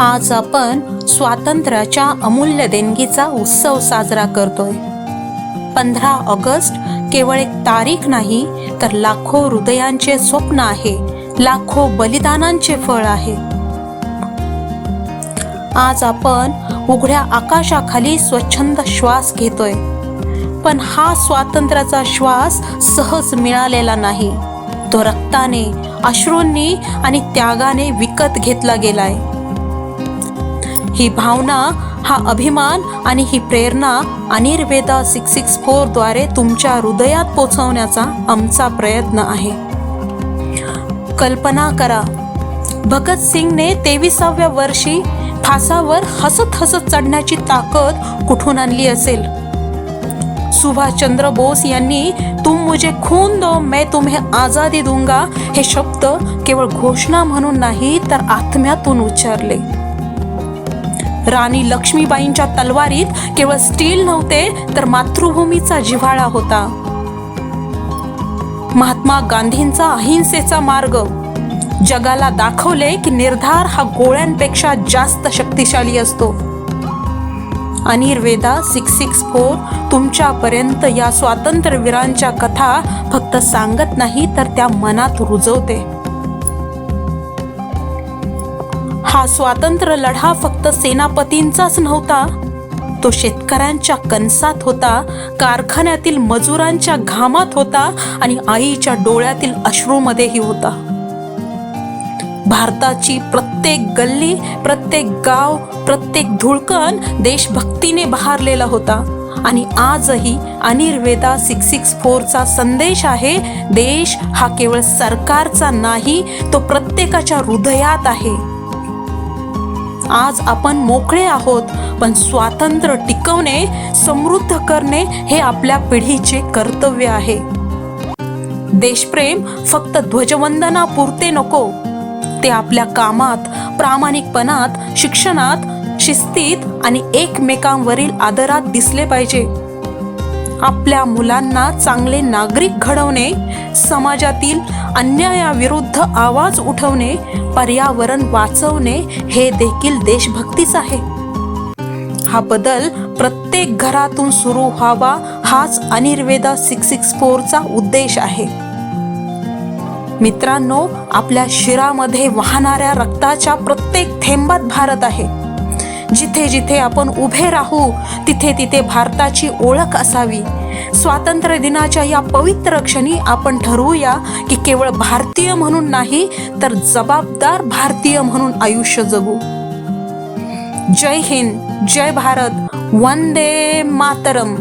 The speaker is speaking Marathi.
आज आपण स्वातंत्र्याच्या अमूल्य देणगीचा उत्सव साजरा करतोय. पंधरा ऑगस्ट केवळ एक तारीख नाही तर लाखो हृदयांचे स्वप्न आहे लाखो बलिदानांचे फळ आहे. आज आपण उघड्या आकाशाखाली स्वच्छंद श्वास घेतोय. पण हा स्वातंत्र्याचा श्वास सहज मिळालेला नाही. तो रक्ताने अश्रूंनी आणि त्यागाने विकत घेतला गेलाय. ही भावना हा अभिमान आणि ही प्रेरणा अनिर्वेदा सिक्स सिक्स फोरद्वारे तुमच्या हृदयात पोचवण्याचा आमचा प्रयत्न आहे. कल्पना करा. भगत सिंगने तेविसाव्या वर्षी फासावर हसत हसत चढण्याची ताकद कुठून आणली असेल? सुभाषचंद्र बोस यांनी तुम मुझे खून दो मैं तुम्हें आजादी दूंगा हे शब्द केवळ घोषणा म्हणून नाही तर आत्म्यातून उच्चारले. राणी लक्ष्मीबाईंच्या तलवारीत केवळ स्टील नव्हते तर मातृभूमीचा जिव्हाळा होता. महात्मा गांधींचा अहिंसेचा मार्ग. जगाला दाखवले की निर्धार हा गोळ्यांपेक्षा जास्त शक्तिशाली असतो. अनिर्वेदा सिक्स सिक्स फोर तुमच्यापर्यंत या स्वातंत्र्यवीरांच्या कथा फक्त सांगत नाही तर त्या मनात रुजवते. हा स्वातंत्र्य लढा फक्त सेनापतींचाच नव्हता. तो शेतकऱ्यांच्या कणसात होता कारखान्यातील मजुरांच्या घामात होता आणि आईच्या डोळ्यातील अश्रूमध्येही होता. भारताची प्रत्येक गल्ली प्रत्येक गाव प्रत्येक धुळकण देशभक्तीने बहारलेला होता. आणि आजही अनिर्वेदा सिक्स सिक्स फोरचा संदेश आहे देश हा केवळ सरकारचा नाही तो प्रत्येकाच्या हृदयात आहे. आज आपण मोकळे आहोत पण स्वातंत्र्य टिकवणे समृद्ध करणे हे आपल्या पिढीचे कर्तव्य आहे. देशप्रेम फक्त ध्वजवंदना पुरते नको. ते आपल्या कामात प्रामाणिकपणात शिक्षणात शिस्तीत आणि एकमेकांवरील आदरात दिसले पाहिजे. आपल्या मुलांना चांगले नागरिक घडवणे समाजातील अन्यायाविरुद्ध आवाज उठवणे पर्यावरण वाचवणे हे देखील देशभक्तीच आहे. हा बदल प्रत्येक घरातून सुरू व्हावा हाच अनिर्वेदा सिक्स सिक्स फोरचा उद्देश आहे. मित्रांनो आपल्या शिरामध्ये वाहणाऱ्या रक्ताच्या प्रत्येक थेंबात भारत आहे. जिथे जिथे आपण उभे राहू तिथे तिथे भारताची ओळख असावी. स्वातंत्र्य दिनाच्या या पवित्र क्षणी आपण ठरवूया की केवळ भारतीय म्हणून नाही तर जबाबदार भारतीय म्हणून आयुष्य जगू. जय हिंद जय भारत वंदे मातरम.